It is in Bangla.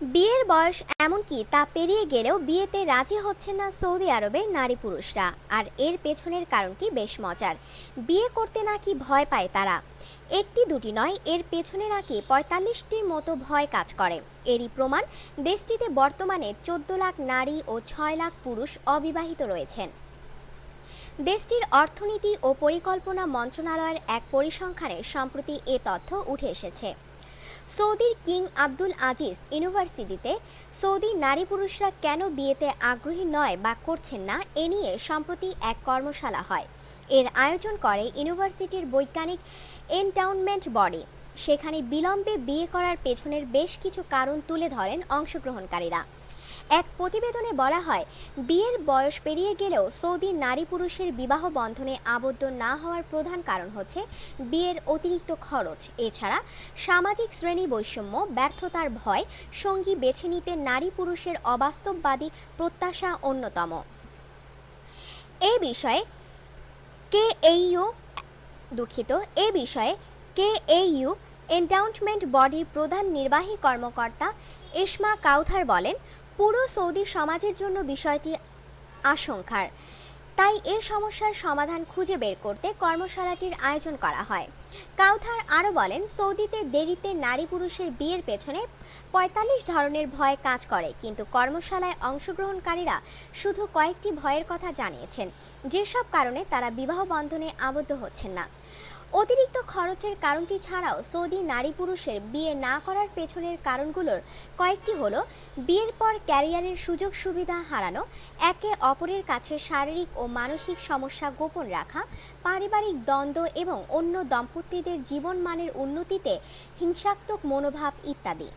বিয়ের বয়স এমনকি তা পেরিয়ে গেলেও বিয়েতে রাজি হচ্ছেন না সৌদি আরবের নারী পুরুষরা। আর এর পেছনের কারণটি বেশ মজার। বিয়ে করতে নাকি ভয় পায় তারা। একটি দুটি নয়, এর পেছনে নাকি পঁয়তাল্লিশটির মতো ভয় কাজ করে। এরই প্রমাণ, দেশটিতে বর্তমানে চোদ্দ লাখ নারী ও ছয় লাখ পুরুষ অবিবাহিত রয়েছেন। দেশটির অর্থনীতি ও পরিকল্পনা মন্ত্রণালয়ের এক পরিসংখ্যানে সম্প্রতি এ তথ্য উঠে এসেছে। সৌদির কিং আব্দুল আজিজ ইউনিভার্সিটিতে সৌদি নারী পুরুষরা কেন বিয়েতে আগ্রহী নয় বা করছেন না এ নিয়ে সম্প্রতি এক কর্মশালা হয়। এর আয়োজন করে ইউনিভার্সিটির বৈজ্ঞানিক এনটাউনমেন্ট বডি। সেখানে বিলম্বে বিয়ে করার পেছনের বেশ কিছু কারণ তুলে ধরেন অংশগ্রহণকারীরা। এক প্রতিবেদনে বলা হয়, বিয়ের বয়স পেরিয়ে গেলেও সৌদি নারী পুরুষের বিবাহ বন্ধনে আবদ্ধ না হওয়ার প্রধান কারণ হচ্ছে বিয়ের অতিরিক্ত খরচ। এছাড়া সামাজিক শ্রেণি বৈষম্য, ব্যর্থতার ভয়, সঙ্গী বেছে নিতে নারী পুরুষের অবাস্তববাদী প্রত্যাশা অন্যতম। এ বিষয়ে কে এইউ দুঃখিত, এ বিষয়ে কে এইউ এন্ডাউন্টমেন্ট বডির প্রধান নির্বাহী কর্মকর্তা ইসমা কাউথার বলেন পুরো সৌদি সমাজের জন্য বিষয়টি আশঙ্কার। তাই এ সমস্যার সমাধান খুঁজে বের করতে কর্মশালাটির আয়োজন করা হয়। কাউথার আরও বলেন, সৌদিতে দেরিতে নারী পুরুষের বিয়ের পেছনে পঁয়তাল্লিশ ধরনের ভয় কাজ করে, কিন্তু কর্মশালায় অংশগ্রহণকারীরা শুধু কয়েকটি ভয়ের কথা জানিয়েছেন। যেসব কারণে তারা বিবাহ বন্ধনে আবদ্ধ হচ্ছেন না। অতিরিক্ত খরচের কারণটি ছাড়াও সৌদি নারী পুরুষের বিয়ে না করার পেছনের কারণগুলোর কয়েকটি হল, বিয়ের পর ক্যারিয়ারের সুযোগ সুবিধা হারানো, একে অপরের কাছে শারীরিক ও মানসিক সমস্যা গোপন রাখা, পারিবারিক দ্বন্দ্ব এবং অন্য দম্পতিদের জীবনমানের উন্নতিতে হিংসাত্মক মনোভাব ইত্যাদি।